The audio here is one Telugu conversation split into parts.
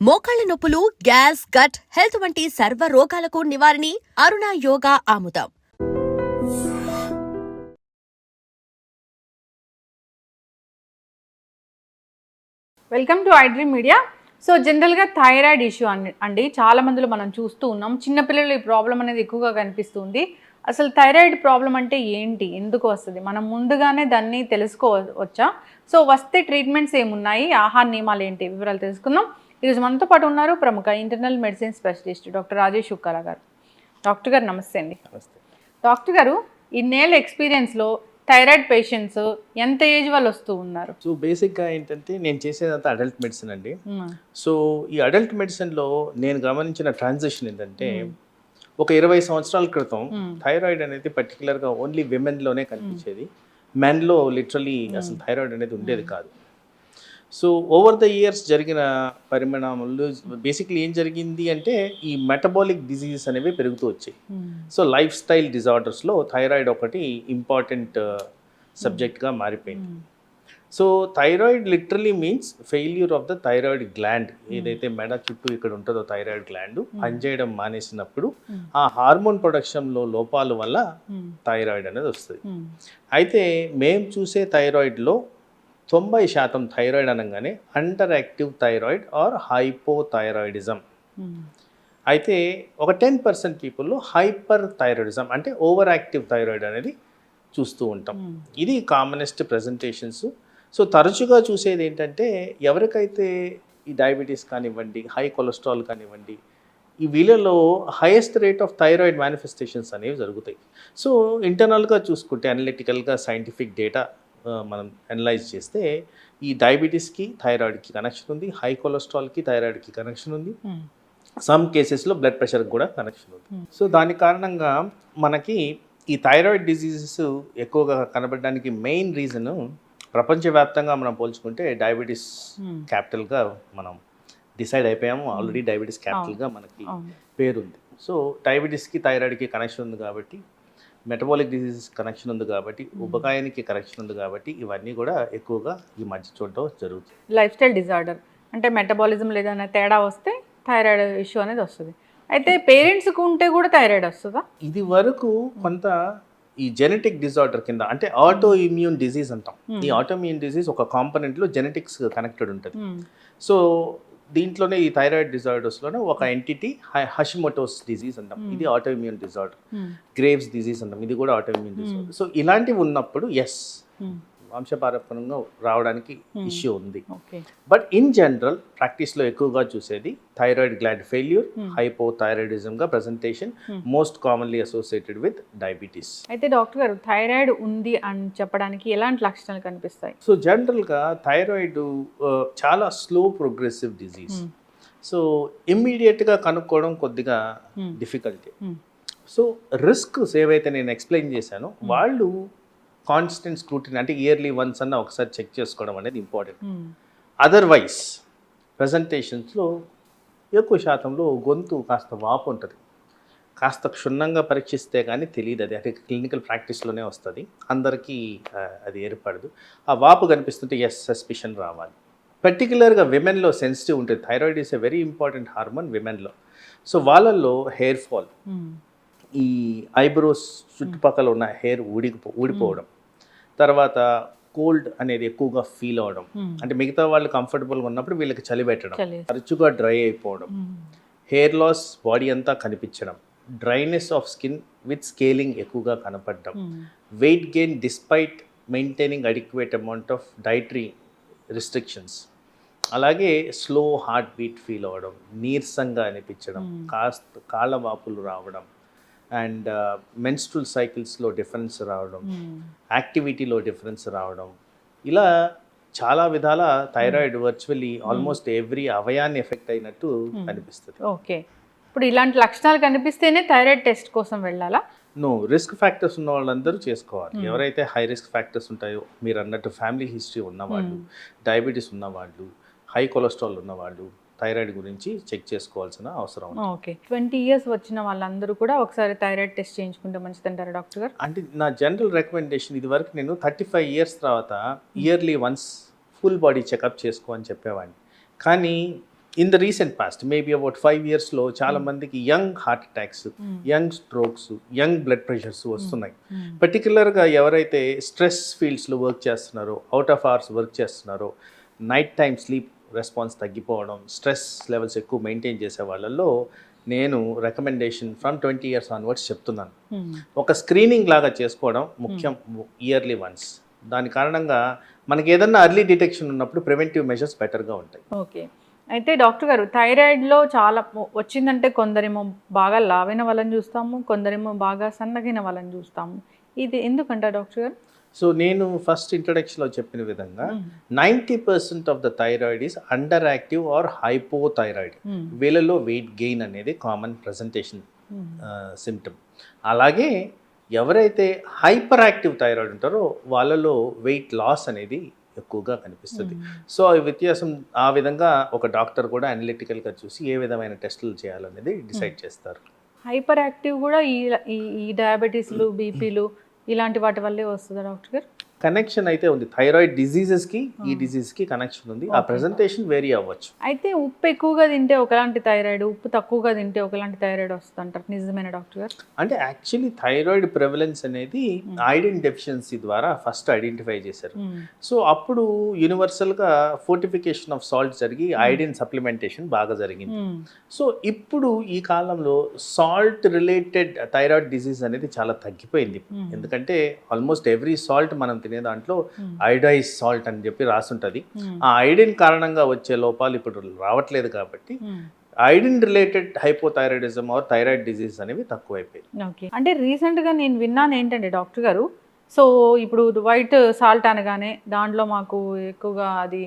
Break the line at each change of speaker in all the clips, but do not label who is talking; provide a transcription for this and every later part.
మోకాళ్ళ నొప్పులు గ్యాస్ గట్ హెల్త్ వంటి సర్వ రోగాలకు నివారణి అరుణ యోగా ఆముదం.
Welcome to iDream Media so జనరల్గా థైరాయిడ్ ఇష్యూ అండి అండి చాలా మందిలో మనం చూస్తూ ఉన్నాం చిన్నపిల్లలు ఈ ప్రాబ్లం అనేది ఎక్కువగా కనిపిస్తుంది అసలు థైరాయిడ్ ప్రాబ్లం అంటే ఏంటి ఎందుకు వస్తుంది మనం ముందుగానే దాన్ని తెలుసుకోవచ్చా సో వస్తే ట్రీట్మెంట్స్ ఏమున్నాయి ఆహార నియమాలు ఏంటి వివరాలు తెలుసుకుందాం ఈరోజు మనతో పాటు ఉన్నారు ప్రముఖ internal medicine specialist doctor Rajesh Ukkara గారు. డాక్టర్ గారు నమస్తే అండి. డాక్టర్ గారు ఇన్నేళ్ళ ఎక్స్పీరియన్స్లో థైరాయిడ్ పేషెంట్స్ ఎంత ఏజ్ వాళ్ళు వస్తూ ఉన్నారు?
సో బేసిక్గా ఏంటంటే నేను చేసేదంతా అడల్ట్ మెడిసిన్ అండి. సో ఈ అడల్ట్ మెడిసిన్లో నేను గమనించిన ట్రాన్సాక్షన్ ఏంటంటే ఒక ఇరవై సంవత్సరాల క్రితం. థైరాయిడ్ అనేది పర్టికులర్గా ఓన్లీ విమెన్లోనే కనిపించేది. మెన్లో లిటరలీ అసలు థైరాయిడ్ అనేది ఉండేది కాదు. సో ఓవర్ ద ఇయర్స్ జరిగిన పరిణామాలు బేసిక్లీ ఏం జరిగింది అంటే ఈ మెటబాలిక్ డిజీజెస్ అనేవి పెరుగుతూ వచ్చాయి. సో లైఫ్ స్టైల్ డిజార్డర్స్లో థైరాయిడ్ ఒకటి ఇంపార్టెంట్ సబ్జెక్ట్గా మారిపోయింది
మ్మ్.
So thyroid literally means failure of the thyroid gland ఏదైతే మెడ చుట్టూ ఇక్కడ ఉంటుందో థైరాయిడ్ గ్లాండ్ పనిచేయడం మానేసినప్పుడు
Hmm.
ఆ హార్మోన్ ప్రొడక్షన్లో లోపాల వల్ల. థైరాయిడ్ అనేది వస్తుంది. అయితే మేము చూసే థైరాయిడ్లో తొంభై శాతం థైరాయిడ్ అనగానే under active thyroid or hypothyroidism. అయితే ఒక టెన్ పర్సెంట్ పీపుల్లో హైపర్ థైరాయిడిజం అంటే ఓవర్ యాక్టివ్ థైరాయిడ్ అనేది చూస్తూ ఉంటాం
మ్మ్.
ఇది కామనెస్ట్ ప్రజెంటేషన్స్ సో తరచుగా చూసేది ఏంటంటే ఎవరికైతే ఈ డయాబెటీస్ కానివ్వండి హై కొలెస్ట్రాల్ కానివ్వండి ఈ వీళ్ళలో highest rate of thyroid manifestations అనేవి జరుగుతాయి సో ఇంటర్నల్గా చూసుకుంటే అనలిటికల్గా సైంటిఫిక్ డేటా మనం అనలైజ్ చేస్తే ఈ డయాబెటీస్కి థైరాయిడ్కి కనెక్షన్ ఉంది హై కొలెస్ట్రాల్కి థైరాయిడ్కి కనెక్షన్ ఉంది. సమ్ కేసెస్లో బ్లడ్ ప్రెషర్కి కూడా కనెక్షన్ ఉంది
Hmm.
సో దాని కారణంగా మనకి ఈ థైరాయిడ్ డిసీజెస్ ఎక్కువగా కనబడడానికి మెయిన్ రీజన్ ప్రపంచవ్యాప్తంగా మనం పోల్చుకుంటే డయాబెటీస్. క్యాపిటల్గా మనం డిసైడ్ అయిపోయాము ఆల్రెడీ డయాబెటీస్ క్యాపిటల్గా మనకి. పేరుంది సో డయాబెటీస్కి థైరాయిడ్కి కనెక్షన్ ఉంది కాబట్టి మెటబాలిక్ డిసీజెస్ కనెక్షన్ ఉంది కాబట్టి ఉపకాయానికి కనెక్షన్ ఉంది కాబట్టి ఇవన్నీ కూడా ఎక్కువగా ఈ మధ్య చూడటం జరుగుతుంది.
లైఫ్ స్టైల్ డిజార్డర్ అంటే మెటబాలిజం ఏదైనా తేడా వస్తే థైరాయిడ్ ఇష్యూ అనేది వస్తుంది. అయితే పేరెంట్స్కి ఉంటే కూడా థైరాయిడ్ వస్తుందా?
ఇది వరకు కొంత ఈ జెనెటిక్ డిజార్డర్ కింద అంటే ఆటో ఇమ్యూన్ డిసీజ్ అంటాం.
Hmm.
ఈ ఆటో ఇమ్యూన్ డిసీజ్ ఒక కాంపనెంట్లో జెనెటిక్స్ కనెక్టెడ్ ఉంటుంది. సో దీంట్లోనే ఈ థైరాయిడ్ డిజార్డర్స్లోనే ఒక ఎంటిటీ హషిమోటోస్ డిసీజ్ అంటాం.
Hmm.
ఇది auto immune disorder. Graves disease అంటాం. ఇది కూడా ఆటో ఇమ్యూన్ డిజార్డర్ సో ఇలాంటివి ఉన్నప్పుడు ఎస్
మ్మ్.
వంశపారపరంగా రావడానికి
Hmm.
ఇష్యూ ఉంది
ఓకే
బట్ ఇన్ జనరల్ ప్రాక్టీస్లో ఎక్కువగా చూసేది thyroid gland failure
Hmm.
హైపోథైరాయిడిజంగా presentation
Hmm.
Most commonly associated with diabetes
అయితే డాక్టర్ గారు థైరాయిడ్ ఉంది అని చెప్పడానికి ఎలాంటి లక్షణాలు కనిపిస్తాయి
సో జనరల్గా థైరాయిడ్ చాలా slow progressive disease
Hmm.
So ఇమ్మీడియట్గా కనుక్కోవడం కొద్దిగా
Hmm.
Difficulty
Hmm.
So risks ఏవైతే నేను ఎక్స్ప్లెయిన్ చేశానో వాళ్ళు కాన్స్టెంట్ స్క్రూటిన్ అంటే ఇయర్లీ వన్స్ అన్న ఒకసారి చెక్ చేసుకోవడం అనేది ఇంపార్టెంట్. అదర్వైజ్ ప్రజెంటేషన్స్లో ఎక్కువ శాతంలో గొంతు కాస్త వాపు ఉంటుంది. కాస్త క్షుణ్ణంగా పరీక్షిస్తే కానీ తెలియదు అది. అంటే క్లినికల్ ప్రాక్టీస్లోనే వస్తుంది. అందరికీ అది ఏర్పడదు. ఆ వాపు కనిపిస్తుంటే ఎస్ సస్పిషన్ రావాలి. పర్టికులర్గా విమెన్లో సెన్సిటివ్ ఉంటుంది. Thyroid is a very important hormone విమెన్లో so వాళ్ళల్లో హెయిర్ ఫాల్
మ్మ్.
ఈ ఐబ్రోస్ చుట్టుపక్కల ఉన్న హెయిర్ ఊడిపో ఊడిపోవడం. తర్వాత కోల్డ్ అనేది ఎక్కువగా ఫీల్ అవడం
మ్మ్.
అంటే మిగతా వాళ్ళు కంఫర్టబుల్గా ఉన్నప్పుడు వీళ్ళకి చలి పెట్టడం. తరచుగా డ్రై అయిపోవడం. హెయిర్ లాస్ బాడీ అంతా కనిపించడం dryness of skin with scaling ఎక్కువగా కనపడడం. Weight gain despite maintaining adequate amount of dietary restrictions అలాగే స్లో హార్ట్ బీట్ ఫీల్ అవ్వడం నీరసంగా అనిపించడం
Hmm.
కాస్త కాళ్ళ వాపులు రావడం అండ్ మెన్స్ట్రల్ సైకిల్స్లో డిఫరెన్స్ రావడం. యాక్టివిటీలో డిఫరెన్స్ రావడం. ఇలా చాలా విధాల థైరాయిడ్ వర్చువల్లీ ఆల్మోస్ట్ ఎవ్రీ అవయాన్ని ఎఫెక్ట్ అయినట్టు
Hmm.
అనిపిస్తుంది.
ఓకే ఇప్పుడు ఇలాంటి లక్షణాలు కనిపిస్తేనే థైరాయిడ్ టెస్ట్ కోసం వెళ్ళాలా?
నో రిస్క్ ఫ్యాక్టర్స్ ఉన్న వాళ్ళందరూ చేసుకోవాలి.
Hmm.
ఎవరైతే హై రిస్క్ ఫ్యాక్టర్స్ ఉంటాయో మీరు అన్నట్టు ఫ్యామిలీ హిస్టరీ ఉన్నవాళ్ళు డయాబెటీస్ ఉన్నవాళ్ళు హై కొలెస్ట్రాల్ ఉన్నవాళ్ళు థైరాయిడ్ గురించి చెక్ చేసుకోవాల్సిన అవసరం ఉంది.
ఓకే. ట్వంటీ ఇయర్స్ వచ్చిన వాళ్ళందరూ కూడా ఒకసారి థైరాయిడ్ టెస్ట్ చేయించుకుంటే మంచిదంటారా డాక్టర్ గారు?
అంటే నా జనరల్ రికమెండేషన్ ఇది వరకు నేను థర్టీ ఫైవ్ ఇయర్స్ తర్వాత yearly once full body checkup చేసుకో అని చెప్పేవాడిని. కానీ in the recent past maybe about five ఇయర్స్లో చాలా మందికి young heart attacks young strokes young blood pressures వస్తున్నాయి. పర్టికులర్గా ఎవరైతే స్ట్రెస్ ఫీల్డ్స్లో వర్క్ చేస్తున్నారో అవుట్ ఆఫ్ అవర్స్ వర్క్ చేస్తున్నారో నైట్ టైం స్లీప్ రెస్పాన్స్ తగ్గిపోవడం స్ట్రెస్ లెవెల్స్ ఎక్కువ మెయింటైన్ చేసే వాళ్ళల్లో నేను recommendation from twenty years onwards చెప్తున్నాను. ఒక స్క్రీనింగ్ లాగా చేసుకోవడం ముఖ్యం ఇయర్లీ వన్స్. దాని కారణంగా మనకి ఏదన్నా అర్లీ డిటెక్షన్ ఉన్నప్పుడు ప్రివెంటివ్ మెజర్స్ బెటర్గా ఉంటాయి.
ఓకే. అయితే డాక్టర్ గారు థైరాయిడ్లో చాలా వచ్చిందంటే కొందరేమో బాగా లావైన వాళ్ళని చూస్తాము కొందరేమో బాగా సన్నగిన వాళ్ళని చూస్తాము. ఇది ఎందుకంట డాక్టర్ గారు?
సో నేను ఫస్ట్ ఇంట్రడక్షన్లో చెప్పిన విధంగా ninety percent of the thyroid is under active or hypothyroid వీళ్ళలో వెయిట్ గెయిన్ అనేది కామన్ ప్రజెంటేషన్ సిమ్టమ్ అలాగే ఎవరైతే హైపర్ యాక్టివ్ థైరాయిడ్ ఉంటారో వాళ్ళలో వెయిట్ లాస్ అనేది ఎక్కువగా కనిపిస్తుంది. సో ఈ వ్యత్యాసం ఆ విధంగా ఒక డాక్టర్ కూడా అనలిటికల్గా చూసి ఏ విధమైన టెస్టులు చేయాలనేది డిసైడ్ చేస్తారు.
హైపర్ యాక్టివ్ కూడా ఈ ఈ- ఈ డయాబెటీస్లు బీపీలు ఇలాంటి వాటి వల్లే వస్తుందా డాక్టర్ గారు.
కనెక్షన్ అయితే ఉంది. థైరాయిడ్ డిజీజెస్కి ఈ డిజీజ్కి కనెక్షన్ ఉంది. ఆ ప్రెజెంటేషన్ వేరీ అవ్వచ్చు.
అయితే ఉప్పు ఎక్కువగా తింటే ఒకలాంటి థైరాయిడ్ ఉప్పు తక్కువగా తింటే ఒకలాంటి థైరాయిడ్ వస్తుంది అంటారు నిజమేనా డాక్టర్ గారు?
అంటే యాక్చువల్లీ థైరాయిడ్ ప్రెవలెన్స్ అనేది ఐడిన్ డెఫిషియన్సీ ద్వారా ఫస్ట్ ఐడెంటిఫై చేశారు. సో అప్పుడు యూనివర్సల్గా ఫోర్టిఫికేషన్ ఆఫ్ సాల్ట్ జరిగి ఐడిన్ సప్లిమెంటేషన్ బాగా జరిగింది. సో ఇప్పుడు ఈ కాలంలో సాల్ట్ రిలేటెడ్ థైరాయిడ్ డిసీజ్ అనేది చాలా తగ్గిపోయింది. ఎందుకంటే ఆల్మోస్ట్ ఎవ్రీ సాల్ట్ మనం తినే దాంట్లో ఐడైజ్ సాల్ట్ అని చెప్పి రాసుంటుంది. ఆ ఐడిన్ కారణంగా వచ్చే లోపాలు ఇప్పుడు రావట్లేదు కాబట్టి iodine related hypothyroidism or thyroid disease అనేవి తక్కువైపోయాయి.
ఓకే. అంటే రీసెంట్గా నేను విన్నాను ఏంటంటే డాక్టర్ గారు సో ఇప్పుడు వైట్ సాల్ట్ అనగానే దాంట్లో మాకు ఎక్కువగా అది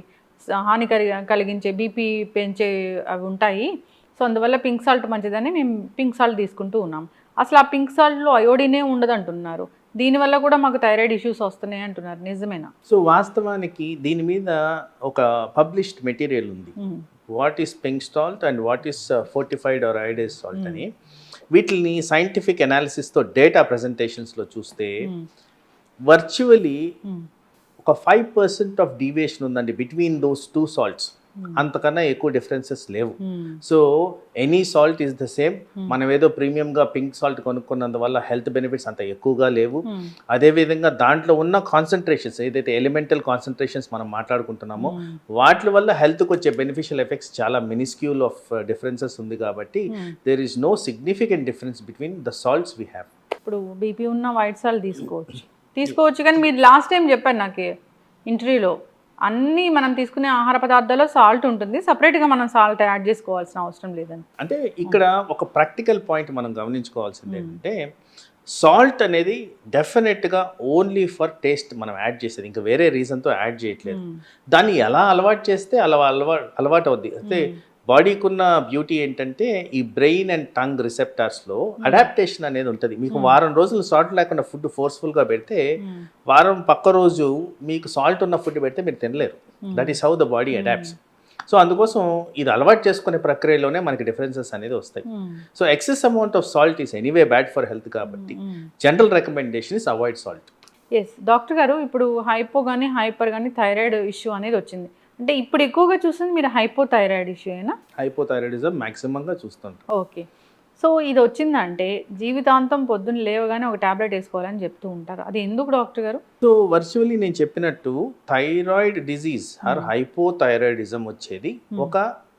హాని కలి- కలిగించే బీపీ పెంచే అవి ఉంటాయి. సో అందువల్ల పింక్ సాల్ట్ మంచిదని మేము పింక్ సాల్ట్ తీసుకుంటూ ఉన్నాం. అసలు ఆ పింక్ సాల్ట్లో అయోడినే ఉండదు అంటున్నారు దీనివల్ల కూడా మాకు థైరాయిడ్ ఇష్యూస్ వస్తున్నాయి అంటున్నారు నిజమేనా
సో వాస్తవానికి దీని మీద ఒక పబ్లిష్డ్ మెటీరియల్ ఉంది. What is pink salt and what is fortified or iodized salt అని వీటిని సైంటిఫిక్ అనాలిసిస్తో డేటా ప్రజెంటేషన్స్లో చూస్తే. వర్చువలీ. ఒక ఫైవ్ పర్సెంట్ ఆఫ్ డీవియేషన్ ఉందండి బిట్వీన్ దోస్ టూ సాల్ట్స్ అంతకన్నా ఎక్కువ డిఫరెన్సెస్ లేవు. So any salt is the same మనం ఏదో ప్రీమియంగా పింక్ సాల్ట్ కొనుక్కున్నందువల్ల హెల్త్ బెనిఫిట్స్ అంత ఎక్కువగా లేవు.
మ్మ్.
అదేవిధంగా దాంట్లో ఉన్న కాన్సన్ట్రేషన్స్ ఏదైతే ఎలిమెంటల్ కాన్సన్ట్రేషన్స్ మనం మాట్లాడుకుంటున్నామో వాటి వల్ల హెల్త్కి వచ్చే బెనిఫిషియల్ ఎఫెక్ట్స్ చాలా మినిస్క్యూల్ ఆఫ్ డిఫరెన్సెస్ ఉంది కాబట్టి. There is no significant difference between the salts we have
ఇప్పుడు బీపీ ఉన్న వైట్ సాల్ట్ తీసుకోవచ్చు. తీసుకోవచ్చు కానీ మీరు లాస్ట్ టైం చెప్పారు నాకు ఇంటర్వ్యూలో అన్నీ మనం తీసుకునే ఆహార పదార్థాల్లో సాల్ట్ ఉంటుంది. సపరేట్గా మనం సాల్ట్ యాడ్ చేసుకోవాల్సిన అవసరం లేదని
అంటే ఇక్కడ ఒక ప్రాక్టికల్ పాయింట్ మనం గమనించుకోవాల్సింది ఏంటంటే సాల్ట్ అనేది డెఫినెట్గా ఓన్లీ ఫర్ టేస్ట్ మనం యాడ్ చేసేది. ఇంకా వేరే రీజన్తో యాడ్ చేయట్లేదు. దాన్ని ఎలా అలవాటు చేస్తే అలా అలవాటు అలవాటు అవుద్ది. అయితే బాడీకి ఉన్న బ్యూటీ ఏంటంటే ఈ బ్రెయిన్ అండ్ టంగ్ రిసెప్టార్స్లో అడాప్టేషన్ అనేది ఉంటుంది. మీకు వారం రోజులు సాల్ట్ లేకుండా ఫుడ్ ఫోర్స్ఫుల్గా పెడితే వారం పక్క రోజు మీకు సాల్ట్ ఉన్న ఫుడ్ పెడితే మీరు తినలేరు. That is how the body adapts so అందుకోసం ఇది అలవాటు చేసుకునే ప్రక్రియలోనే మనకి డిఫరెన్సెస్ అనేది వస్తాయి. So excess amount of salt is anyway bad for health కాబట్టి general recommendation is avoid salt
yes doctor గారు ఇప్పుడు హైపో కానీ హైపర్ కానీ థైరాయిడ్ ఇష్యూ అనేది వచ్చింది. అంటే ఇప్పుడు ఎక్కువగా చూస్తుంది మీరు హైపో థైరాయిడ్ ఇష్యూ అయినా
హైపోథైరాయిడిజం మ్యాక్సిమంగా చూస్తుంటాం
ఓకే. సో ఇది వచ్చిందంటే జీవితాంతం పొద్దున్న లేవగానే ఒక టాబ్లెట్ వేసుకోవాలని చెప్తూ ఉంటారు. అది ఎందుకు డాక్టర్ గారు?
సో వర్చువల్లీ నేను చెప్పినట్టు థైరాయిడ్ డిజీజ్ ఆర్ హైపోథైరాయిడిజం వచ్చేది ఒక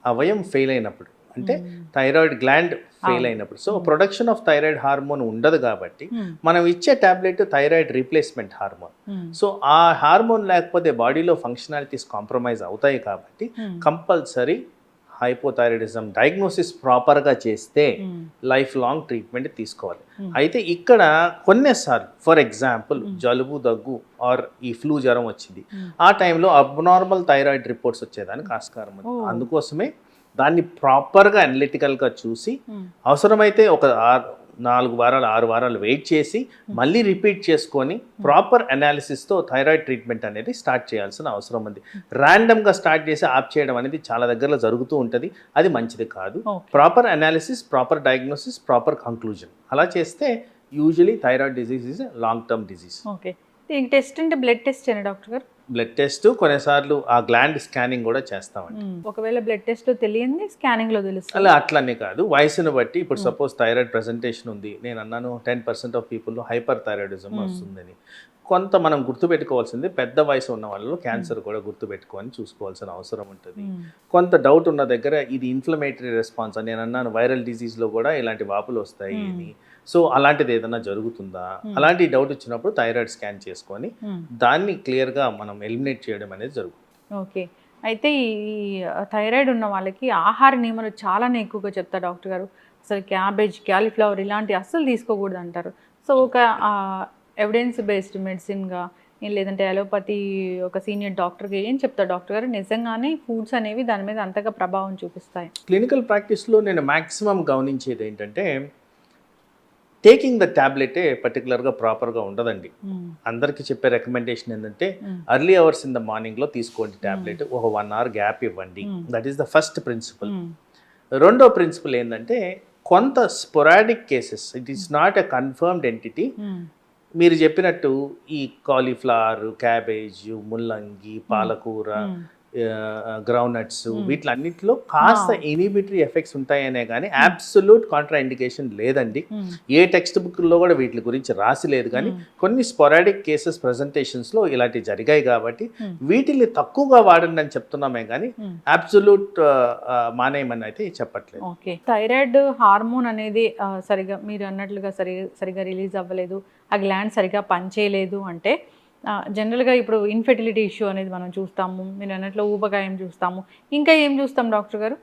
అవయం ఫెయిల్ అయినప్పుడు. అంటే థైరాయిడ్ గ్లాండ్ ఫెయిల్ అయినప్పుడు. So production of thyroid hormone ఉండదు కాబట్టి మనం ఇచ్చే tablet thyroid replacement hormone so ఆ హార్మోన్ లేకపోతే బాడీలో ఫంక్షనాలిటీస్ కాంప్రమైజ్ అవుతాయి కాబట్టి కంపల్సరీ హైపోథైరాయిడిజం డయాగ్నోసిస్ ప్రాపర్గా చేస్తే లైఫ్ లాంగ్ ట్రీట్మెంట్ తీసుకోవాలి. అయితే ఇక్కడ కొన్నిసార్లు ఫర్ ఎగ్జాంపుల్ జలుబు దగ్గు ఆర్ ఈ ఫ్లూ జ్వరం వచ్చింది. ఆ టైంలో అబ్నార్మల్ థైరాయిడ్ రిపోర్ట్స్ వచ్చేదానికి ఆస్కారం ఉంది. అందుకోసమే దాన్ని ప్రాపర్గా అనలిటికల్గా చూసి అవసరమైతే ఒక నాలుగు వారాలు ఆరు వారాలు వెయిట్ చేసి మళ్ళీ రిపీట్ చేసుకొని ప్రాపర్ అనాలిసిస్తో థైరాయిడ్ ట్రీట్మెంట్ అనేది స్టార్ట్ చేయాల్సిన అవసరం ఉంది. ర్యాండమ్గా స్టార్ట్ చేసి ఆప్ చేయడం అనేది చాలా దగ్గరలో జరుగుతూ ఉంటుంది. అది మంచిది కాదు. Proper analysis proper diagnosis proper conclusion అలా చేస్తే usually thyroid disease is long term disease.
Okay test అంటే బ్లడ్ టెస్ట్ అయినా డాక్టర్ గారు?
బ్లడ్ టెస్ట్ కొన్నిసార్లు ఆ గ్లాండ్ స్కానింగ్ కూడా చేస్తామండి.
ఒకవేళ బ్లడ్ టెస్ట్ తెలియంది స్కానింగ్లో తెలుస్తుంది.
అలా అట్లనే కాదు. వయసును బట్టి ఇప్పుడు సపోజ్ థైరాయిడ్ ప్రెజెంటేషన్ ఉంది. నేను అన్నాను టెన్ పర్సెంట్ ఆఫ్ పీపుల్లో హైపర్ థైరాయిడిజం వస్తుందని. కొంత మనం గుర్తుపెట్టుకోవాల్సింది పెద్ద వయసు ఉన్న వాళ్ళలో క్యాన్సర్ కూడా గుర్తుపెట్టుకొని చూసుకోవాల్సిన అవసరం ఉంటుంది. కొంత డౌట్ ఉన్న దగ్గర ఇది ఇన్ఫ్లమేటరీ రెస్పాన్స్ అని నేను అన్నాను వైరల్ డిసీజ్లో కూడా ఇలాంటి వాపులు వస్తాయి అని. సో అలాంటిది ఏదైనా జరుగుతుందా? అలాంటి డౌట్ వచ్చినప్పుడు థైరాయిడ్ స్కాన్ చేసుకొని దాన్ని క్లియర్గా మనం ఎలిమినేట్ చేయడం అనేది జరుగుతుంది.
ఓకే. అయితే ఈ థైరాయిడ్ ఉన్న వాళ్ళకి ఆహార నియమాలు చాలానే ఎక్కువగా చెప్తారు డాక్టర్ గారు. అసలు క్యాబేజ్ క్యాలీఫ్లవర్ ఇలాంటివి అస్సలు తీసుకోకూడదు అంటారు. సో ఒక ఎవిడెన్స్ బేస్డ్ మెడిసిన్గా లేదంటే అలోపతి ఒక సీనియర్ డాక్టర్కి ఏం చెప్తారు డాక్టర్ గారు? నిజంగానే ఫుడ్స్ అనేవి దాని మీద అంతగా ప్రభావం చూపిస్తాయి?
క్లినికల్ ప్రాక్టీస్లో నేను మ్యాక్సిమం గమనించేది ఏంటంటే టేకింగ్ ద ట్యాబ్లెటే పర్టికులర్గా ప్రాపర్గా ఉండదండి. అందరికీ చెప్పే రికమెండేషన్ ఏంటంటే అర్లీ అవర్స్ ఇన్ ద మార్నింగ్లో తీసుకోండి ట్యాబ్లెట్ ఒక వన్ అవర్ గ్యాప్ ఇవ్వండి. That is the first principle. రెండో ప్రిన్సిపల్ ఏంటంటే కొంత sporadic cases it is not a confirmed entity మీరు చెప్పినట్టు ఈ కాలీఫ్లవర్ క్యాబేజ్ ముల్లంగి పాలకూర గ్రౌండ్ నట్స్ వీటిలన్నిటిలో కాస్త ఇనిబిటరీ ఎఫెక్ట్స్ ఉంటాయనే కానీ అబ్సల్యూట్ కాంట్రా ఇండికేషన్ లేదండి. ఏ టెక్స్ట్ బుక్లో కూడా వీటి గురించి రాసి లేదు కానీ కొన్ని స్పొరాడిక్ కేసెస్ ప్రజెంటేషన్స్లో ఇలాంటివి జరిగాయి కాబట్టి వీటిని తక్కువగా వాడండి అని చెప్తున్నామే కానీ అబ్సల్యూట్ మానేయమని అయితే చెప్పట్లేదు.
ఓకే. థైరాయిడ్ హార్మోన్ అనేది సరిగా మీరు అన్నట్లుగా సరి సరిగా రిలీజ్ అవ్వలేదు. ఆ గ్లాండ్ సరిగా పనిచేయలేదు అంటే జనరల్గా ఇప్పుడు ఇన్ఫెర్టిలిటీ ఇష్యూ అనేది మనం చూస్తాము. మీరు అన్నట్లు ఊబకాయం చూస్తాము. ఇంకా ఏం చూస్తాం డాక్టర్ గారు?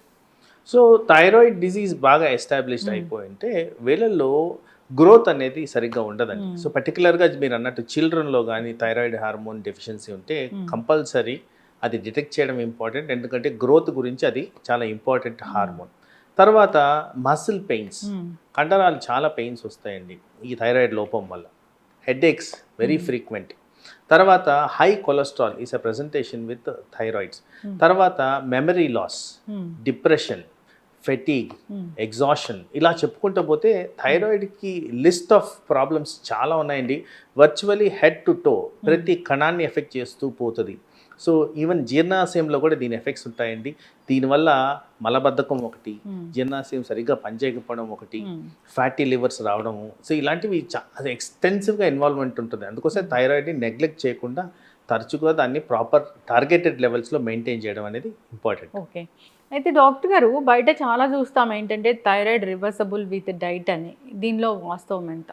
సో థైరాయిడ్ డిజీజ్ బాగా ఎస్టాబ్లిష్డ్ అయిపోయింటే వీళ్ళల్లో గ్రోత్ అనేది సరిగ్గా ఉండదండి. సో పర్టికులర్గా మీరు అన్నట్టు చిల్డ్రన్లో కానీ థైరాయిడ్ హార్మోన్ డెఫిషియన్సీ ఉంటే కంపల్సరీ అది డిటెక్ట్ చేయడం ఇంపార్టెంట్ ఎందుకంటే గ్రోత్ గురించి అది చాలా ఇంపార్టెంట్ హార్మోన్ తర్వాత మసిల్ పెయిన్స్ కండరాలు చాలా పెయిన్స్ వస్తాయండి ఈ థైరాయిడ్ లోపం వల్ల. హెడేక్స్ వెరీ ఫ్రీక్వెంట్ తర్వాత high cholesterol is a presentation with thyroids తర్వాత memory loss depression fatigue exhaustion ఇలా చెప్పుకుంటూ పోతే థైరాయిడ్కి లిస్ట్ ఆఫ్ ప్రాబ్లమ్స్ చాలా ఉన్నాయండి. వర్చువలీ హెడ్ టు టో ప్రతి కణాన్ని ఎఫెక్ట్ చేస్తూ పోతుంది. సో ఈవెన్ జీర్ణాశయంలో కూడా దీని ఎఫెక్ట్స్ ఉంటాయండి. దీనివల్ల మలబద్ధకం ఒకటి జీర్ణాశయం సరిగ్గా పనిచేయకపోవడం ఒకటి ఫ్యాటీ లివర్స్ రావడము సో ఇలాంటివి చాలా ఎక్స్టెన్సివ్గా ఇన్వాల్వ్మెంట్ ఉంటుంది. అందుకోసం థైరాయిడ్ని నెగ్లెక్ట్ చేయకుండా తరచుగా దాన్ని ప్రాపర్ టార్గెటెడ్ లెవెల్స్లో మెయింటైన్ చేయడం అనేది ఇంపార్టెంట్.
ఓకే. అయితే డాక్టర్ గారు బయట చాలా చూస్తాం ఏంటంటే థైరాయిడ్ రివర్సబుల్ విత్ డైట్ అని. దీనిలో వాస్తవం ఎంత?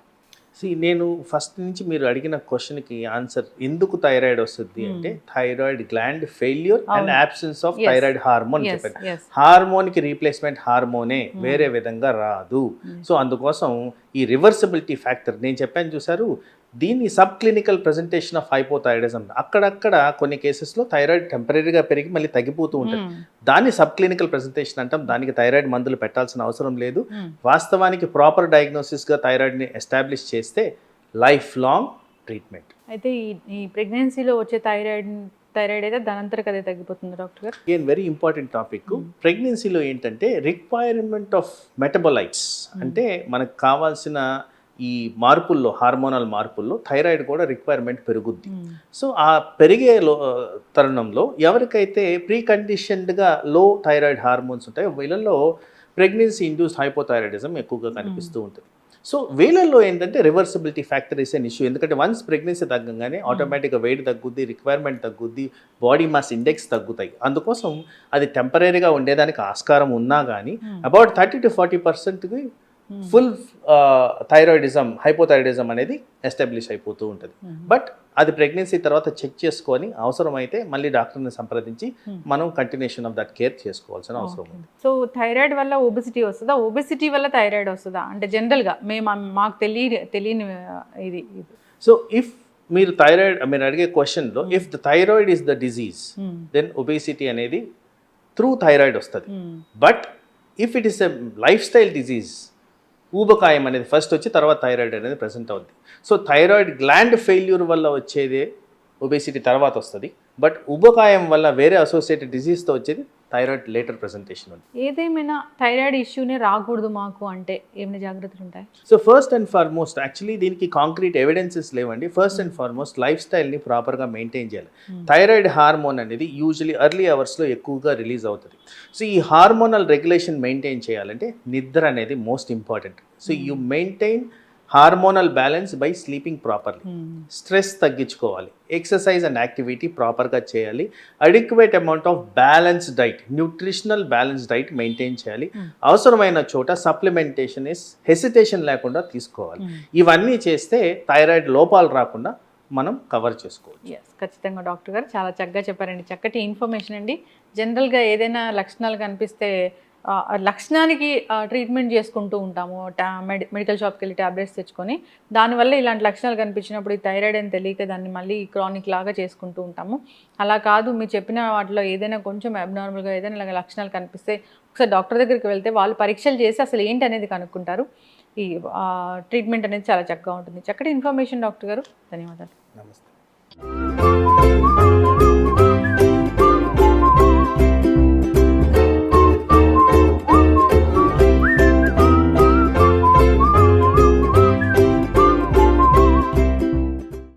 సి నేను ఫస్ట్ నుంచి మీరు అడిగిన క్వశ్చన్కి ఆన్సర్ ఎందుకు థైరాయిడ్ వస్తుంది అంటే thyroid gland failure and absence of. Thyroid hormone చెప్పాను. హార్మోన్కి రీప్లేస్మెంట్ హార్మోనే వేరే విధంగా రాదు. సో అందుకోసం ఈ రివర్సిబిలిటీ ఫ్యాక్టర్ నేను చెప్పాను చూసారు దీన్ని sub clinical presentation of hypothyroidism అక్కడక్కడ కొన్ని కేసెస్లో థైరాయిడ్ టెంపరీగా పెరిగి మళ్ళీ తగ్గిపోతూ ఉంటుంది దాన్ని సబ్ క్లినికల్ ప్రెజెంటేషన్ అంటాం. దానికి థైరాయిడ్ మందులు పెట్టాల్సిన అవసరం లేదు. వాస్తవానికి ప్రాపర్ డయాగ్నోసిస్గా థైరాయిడ్ని ఎస్టాబ్లిష్ చేస్తే లైఫ్ లాంగ్ ట్రీట్మెంట్.
అయితే ఈ ప్రెగ్నెన్సీలో వచ్చే థైరాయిడ్ థైరాయిడ్ అయితే దానంతరకు అదే తగ్గిపోతుంది డాక్టర్ గారు?
అగైన్ వెరీ ఇంపార్టెంట్ టాపిక్ ప్రెగ్నెన్సీలో ఏంటంటే రిక్వైర్మెంట్ ఆఫ్ మెటబొలైట్స్ అంటే మనకు కావాల్సిన ఈ మార్పుల్లో హార్మోనల్ మార్పుల్లో థైరాయిడ్ కూడా రిక్వైర్మెంట్ పెరుగుద్ది. సో ఆ పెరిగే లో- తరుణంలో ఎవరికైతే ప్రీ కండిషన్డ్గా లో థైరాయిడ్ హార్మోన్స్ ఉంటాయో వీళ్ళల్లో ప్రెగ్నెన్సీ ఇండ్యూస్ హైపోథైరాయిడిజం ఎక్కువగా కనిపిస్తూ ఉంటుంది. సో వీళ్ళల్లో ఏంటంటే reversibility factor is an issue ఎందుకంటే వన్స్ ప్రెగ్నెన్సీ తగ్గంగానే ఆటోమేటిక్గా వెయిట్ తగ్గుద్ది రిక్వైర్మెంట్ తగ్గుద్ది బాడీ మాస్ ఇండెక్స్ తగ్గుతాయి. అందుకోసం అది టెంపరీగా ఉండేదానికి ఆస్కారం ఉన్నా కానీ అబౌట్ థర్టీ టు ఫార్టీ పర్సెంట్కి ఫుల్ థైరాయిడిజం హైపోథైరాయిడిజం అనేది ఎస్టాబ్లిష్ అయిపోతూ ఉంటుంది. బట్ అది ప్రెగ్నెన్సీ తర్వాత చెక్ చేసుకొని అవసరమైతే మళ్ళీ డాక్టర్ని సంప్రదించి మనం కంటిన్యూషన్ ఆఫ్ దట్ కేర్ చేసుకోవాల్సిన అవసరం ఉంది.
సో థైరాయిడ్ వల్ల ఒబిసిటీ వస్తుందా? ఒబిసిటీ వల్ల థైరాయిడ్ వస్తుందా? అంటే జనరల్గా మేము మాకు తెలియ తెలియని ఇది
సో ఇఫ్ మీరు థైరాయిడ్ మీరు అడిగే క్వశ్చన్లో if the thyroid is the disease then obesity అనేది త్రూ థైరాయిడ్ వస్తుంది. But if it is a lifestyle disease ఊబకాయం అనేది ఫస్ట్ వచ్చి తర్వాత థైరాయిడ్ అనేది ప్రెసెంట్ అవుద్ది. సో థైరాయిడ్ గ్లాండ్ ఫెయిల్యూర్ వల్ల వచ్చేదే ఒబేసిటీ తర్వాత వస్తుంది. బట్ ఉబకాయం వల్ల వేరే అసోసియేటెడ్ డిసీజ్తో వచ్చేది థైరాయిడ్ లేటర్ ప్రెజెంటేషన్ ఉంది.
ఏదేమైనా థైరాయిడ్ ఇష్యూనే రాకూడదు మాకు అంటే ఏమైనా జాగ్రత్తలు ఉంటాయి?
So first and foremost actually దీనికి కాంక్రీట్ ఎవిడెన్సెస్ లేవండి. ఫస్ట్ అండ్ ఫార్మోస్ట్ లైఫ్ స్టైల్ని ప్రాపర్గా మెయింటైన్ చేయాలి. థైరాయిడ్ హార్మోన్ అనేది యూజువలీ ఎర్లీ అవర్స్లో ఎక్కువగా రిలీజ్ అవుతుంది. సో ఈ హార్మోనల్ రెగ్యులేషన్ మెయింటైన్ చేయాలంటే నిద్ర అనేది most important so you maintain hormonal balance by sleeping properly. Stress తగ్గించుకోవాలి. ఎక్సర్సైజ్ అండ్ యాక్టివిటీ ప్రాపర్గా చేయాలి. Adequate amount of balance diet nutritional balance diet maintain చేయాలి. అవసరమైన చోట సప్లిమెంటేషన్ ఇస్ హెసిటేషన్ లేకుండా తీసుకోవాలి. ఇవన్నీ చేస్తే థైరాయిడ్ లోపాలు రాకుండా మనం కవర్ చేసుకోవచ్చు.
ఎస్ ఖచ్చితంగా డాక్టర్ గారు చాలా చక్కగా చెప్పారండి. చక్కటి ఇన్ఫర్మేషన్ అండి. జనరల్గా ఏదైనా లక్షణాలు కనిపిస్తే లక్షణానికి ట్రీట్మెంట్ చేసుకుంటూ ఉంటాము. టా మెడి మెడికల్ షాప్కి వెళ్ళి ట్యాబ్లెట్స్ తెచ్చుకొని దానివల్ల ఇలాంటి లక్షణాలు కనిపించినప్పుడు ఈ థైరాయిడ్ అని తెలియక దాన్ని మళ్ళీ క్రానిక్ లాగా చేసుకుంటూ ఉంటాము. అలా కాదు మీరు చెప్పిన వాటిలో ఏదైనా కొంచెం అబ్నార్మల్గా ఏదైనా ఇలాగ లక్షణాలు కనిపిస్తే ఒకసారి డాక్టర్ దగ్గరికి వెళ్తే వాళ్ళు పరీక్షలు చేసి అసలు ఏంటి అనేది కనుక్కుంటారు. ఈ ట్రీట్మెంట్ అనేది చాలా చక్కగా ఉంటుంది. చక్కటి ఇన్ఫర్మేషన్ డాక్టర్ గారు. ధన్యవాదాలు.
నమస్తే.